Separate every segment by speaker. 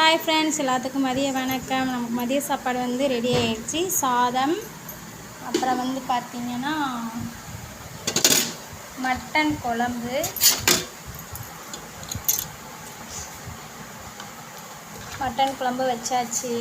Speaker 1: Hi friends எல்லாத்துக்கும் மதிய வணக்கம். நமக்கு மதிய சாப்பாடு வந்து ரெடி ஆகிடுச்சி சாதம் அப்புறம் வந்து பார்த்திங்கன்னா மட்டன் குழம்பு. மட்டன் குழம்பு வச்சாச்சு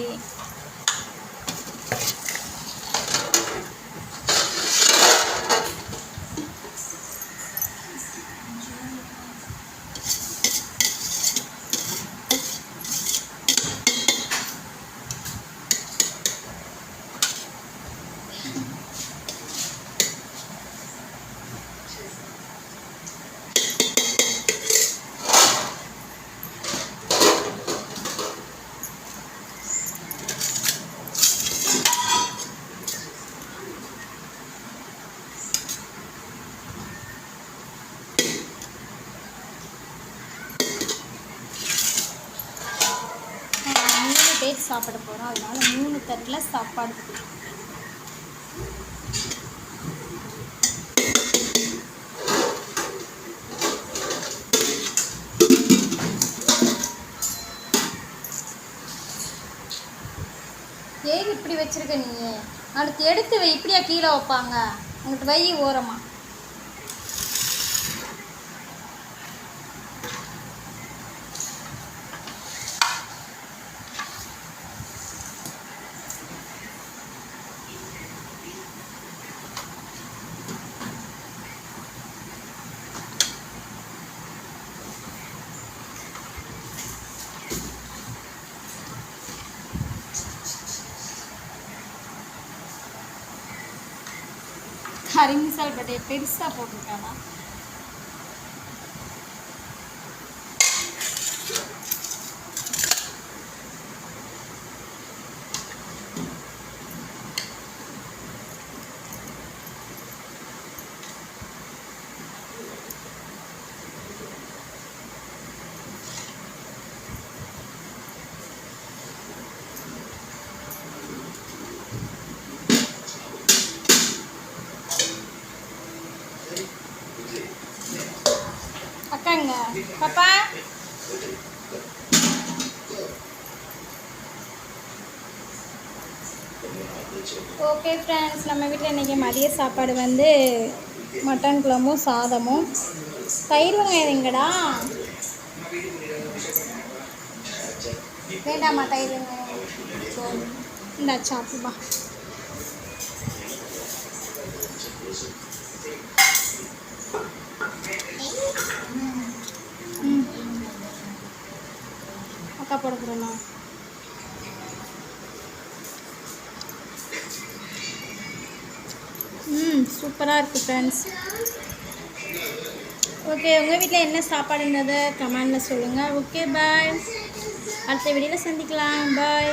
Speaker 1: ஆஹ் மூணு பேர் சாப்பிட போகிறோம் அதனால மூணு தட்டில் சாப்பாடு ஏன் இப்படி வச்சிருக்க நீ? அடுத்து எடுத்து வை. இப்படியா கீழே வைப்பாங்க. உங்கள்கிட்ட வை ஓரமா. கறி மிசால் பட்டையை பெருசாக போட்டிருக்கானா? பாருங்க. பாப்பா. ஓகே ஃப்ரெண்ட்ஸ் நம்ம வீட்டில் இன்றைக்கி மதிய சாப்பாடு வந்து மட்டன் குழம்பும் சாதமும். தயிர் வெங்காயம் எங்கடா? வேண்டாமா தயிர் வெங்காயம். இந்த சாப்பிடுமா. அக்கா போட ம் சூப்பராக இருக்குது ஃப்ரெண்ட்ஸ் ஓகே உங்கள் வீட்டில் என்ன சாப்பாடுன்றதை கமெண்டில் சொல்லுங்கள் ஓகே பாய் அடுத்த வீடியோவில் சந்திக்கலாம். பாய்